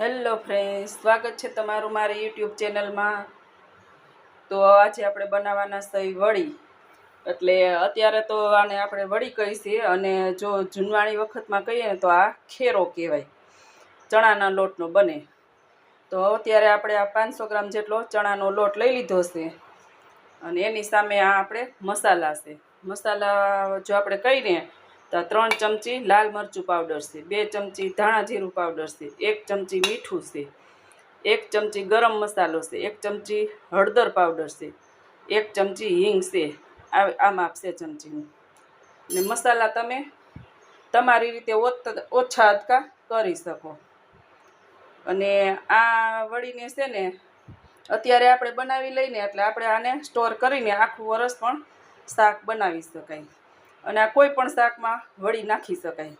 Hello friend સ્વાગત છે તમારું મારી યુટ્યુબ ચેનલમાં. તો આજે આપણે બનાવવાના સહી વડી. એટલે અત્યારે તો આને આપણે વડી કહીશીએ અને જો જૂનવાણી વખતમાં કહીએ ને તો આ ખેરો કહેવાય. ચણાના લોટનો બને. તો અત્યારે આપણે આ પાંચસો ગ્રામ જેટલો ચણાનો લોટ લઈ લીધો છે. અને એની સામે આ આપણે મસાલા છે. મસાલા જો આપણે કહીને તો ત્રણ ચમચી લાલ મરચું પાવડર છે, બે ચમચી ધાણા જીરું પાવડર છે, એક ચમચી મીઠું છે, એક ચમચી ગરમ મસાલો છે, એક ચમચી હળદર પાવડર છે, એક ચમચી હિંગ છે, આ આપશે ચમચીનું. ને મસાલા તમે તમારી રીતે ઓછા અદકા કરી શકો. અને આ વળીને છે ને, અત્યારે આપણે બનાવી લઈને એટલે આપણે આને સ્ટોર કરીને આખું વરસ પણ શાક બનાવી શકાય. અને આ કોઈ પણ શાકમાં વળી નાખી શકાય.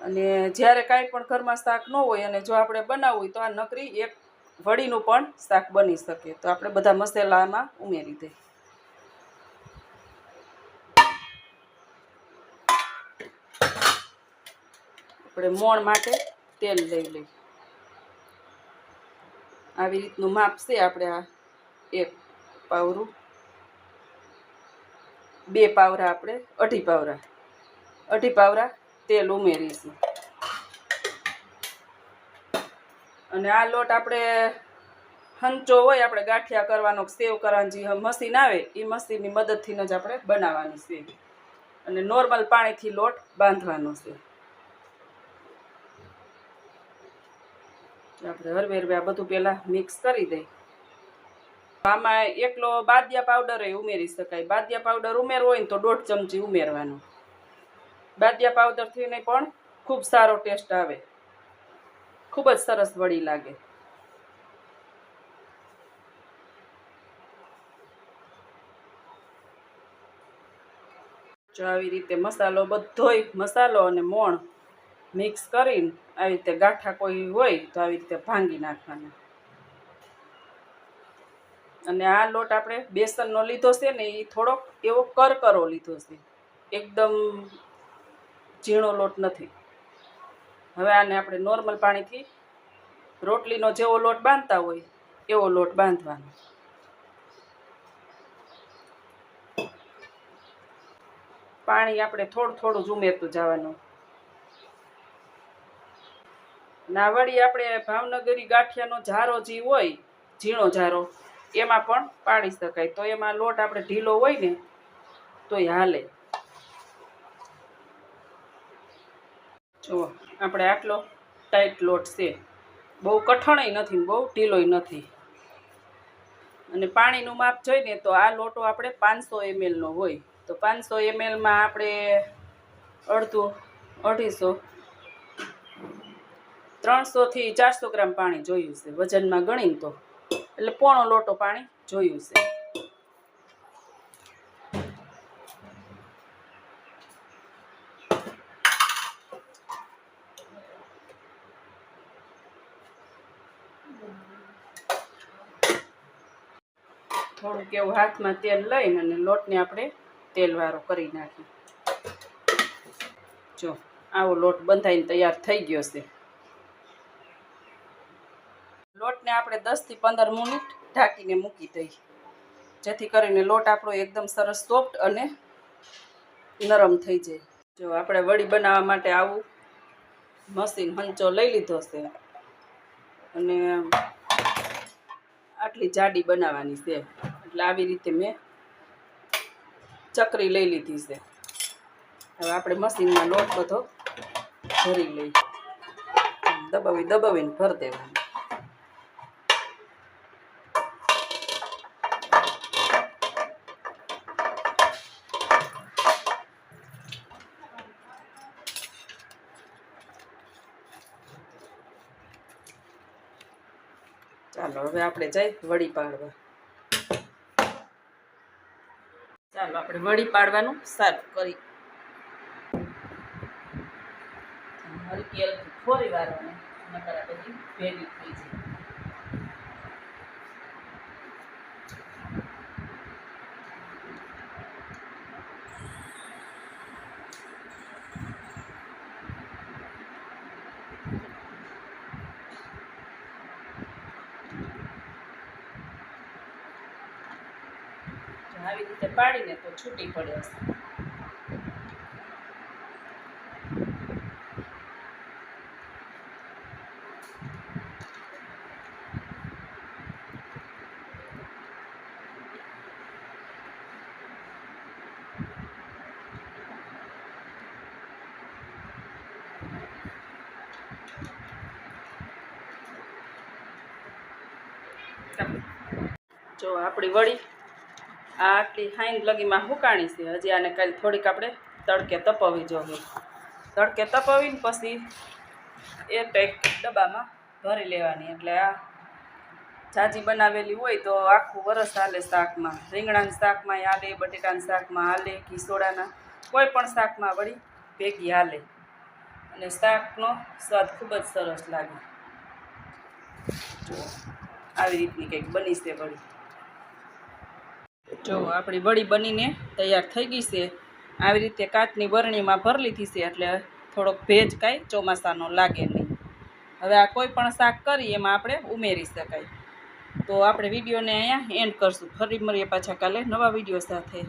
અને જ્યારે કાંઈ પણ ઘરમાં શાક ન હોય અને જો આપણે બનાવવું હોય તો આ નકરી એક વડીનું પણ શાક બની શકે. તો આપણે બધા મસાલામાં ઉમેરી દઈએ. આપણે મોણ માટે તેલ લઈ લઈએ. આવી રીતનું માપ છે આપણે આ એક પાવરું બે પાવરા આપણે, અઢી પાવરા. અઢી પાવરા તેલ ઉમેરીશું. અને આ લોટ આપણે હંચો હોય, આપણે ગાંઠિયા કરવાનો સેવ કરવાની જે મશીન આવે એ મશીનની મદદથી જ આપણે બનાવવાની છે. અને નોર્મલ પાણીથી લોટ બાંધવાનો છે. આપણે હરવે હરવે આ બધું પહેલાં મિક્સ કરી દઈ આમાં એકલો બાદિયા પાવડર ઉમેરી શકાય. બાદિયા પાવડર ઉમેરવો હોય ને તો દોઢ ચમચી ઉમેરવાનો. બાદિયા પાવડરથીને પણ ખૂબ સારો ટેસ્ટ આવે. ખૂબ જ સરસ વળી લાગે. જો આવી રીતે મસાલો બધોય મસાલો અને મોણ મિક્સ કરીને આવી રીતે ગાંઠા કોઈ હોય તો આવી રીતે ભાંગી નાખવાના. અને આ લોટ આપણે બેસનનો લીધો છે ને એ થોડોક એવો કરકરો લીધો છે. એકદમ ઝીણો લોટ નથી. હવે આને આપણે નોર્મલ પાણીથી રોટલીનો જેવો લોટ બાંધતા હોય એવો લોટ બાંધવાનો. પાણી આપણે થોડું થોડું જ ઉમેરતું જવાનું. ના વળી આપણે ભાવનગરી ગાંઠિયાનો જારો જે હોય, ઝીણો જારો એમાં પણ પાડી શકાય. તો એમાં લોટ આપણે ઢીલો હોય ને, તોય હાલે. જો આપણે આટલો ટાઈટ લોટ છે. બહુ કઠણય નથી બહુ ઢીલોય નથી. અને પાણીનું માપ જોઈને તો આ લોટો આપણે પાંચસો એમએલનો હોય. તો પાંચસો એમએલમાં આપણે અડધું, અઢીસો, ત્રણસોથી ચારસો ગ્રામ પાણી જોયું છે, વજનમાં ગણીને તો. એટલે પોણો લોટો પાણી જોયું છે. થોડુંક એવું હાથમાં તેલ લઈને અને લોટને આપણે તેલવાળો કરી નાખી જો, આવો લોટ બંધાઈને તૈયાર થઈ ગયો છે. લોટને આપણે દસથી પંદર મિનિટ ઢાંકીને મૂકી દઈએ. જેથી કરીને લોટ આપણો એકદમ સરસ સોફ્ટ અને નરમ થઈ જાય. જો આપણે વડી બનાવવા માટે આવું મશીન હંચો લઈ લીધો છે. અને આટલી જાડી બનાવવાની છે. એટલે આવી રીતે મેં ચકરી લઈ લીધી છે. હવે આપણે મશીનમાં લોટ બધો ભરી લઈ દબાવી દબાવીને ભરી દેવાનું. ચાલો, હવે આપણે જઈ વડી પાડવા. ચાલો, આપણે વડી પાડવાનું સારું કરી. હલકી હલકી ફોરી વારવાની, નકર આ ભેગી થઈ જાય આવી રીતે પાડીને તો છૂટી પડે હશે. જો આપણી વળી આ આટલી હાઈન લગીમાં હુકાણી છે. હજી આને કાલે થોડીક આપણે તડકે તપાવી જોઈએ તડકે તપાવીને પછી એ ટેક ડબ્બામાં ભરી લેવાની. એટલે આ જાજી બનાવેલી હોય તો આખું વરસ હાલે શાકમાં. રીંગણાના શાકમાં હાલે, બટેટાના શાકમાં હાલે, ઘીસોડાના કોઈ પણ શાકમાં વળી ભેગી હાલે. અને શાકનો સ્વાદ ખૂબ જ સરસ લાગે. આવી રીતની કંઈક બની છે વળી. જો આપણી વળી બનીને તૈયાર થઈ ગઈ છે. આવી રીતે કાચની બરણીમાં ભરી લીધી છે એટલે થોડોક ભેજ કાંઈ ચોમાસાનો લાગે નહીં. હવે આ કોઈ પણ શાક કરી એમાં આપણે ઉમેરી શકાય. તો આપણે વિડીયોને અહીંયા એન્ડ કરશું. ફરી મળીએ પાછા કાલે નવા વીડિયો સાથે.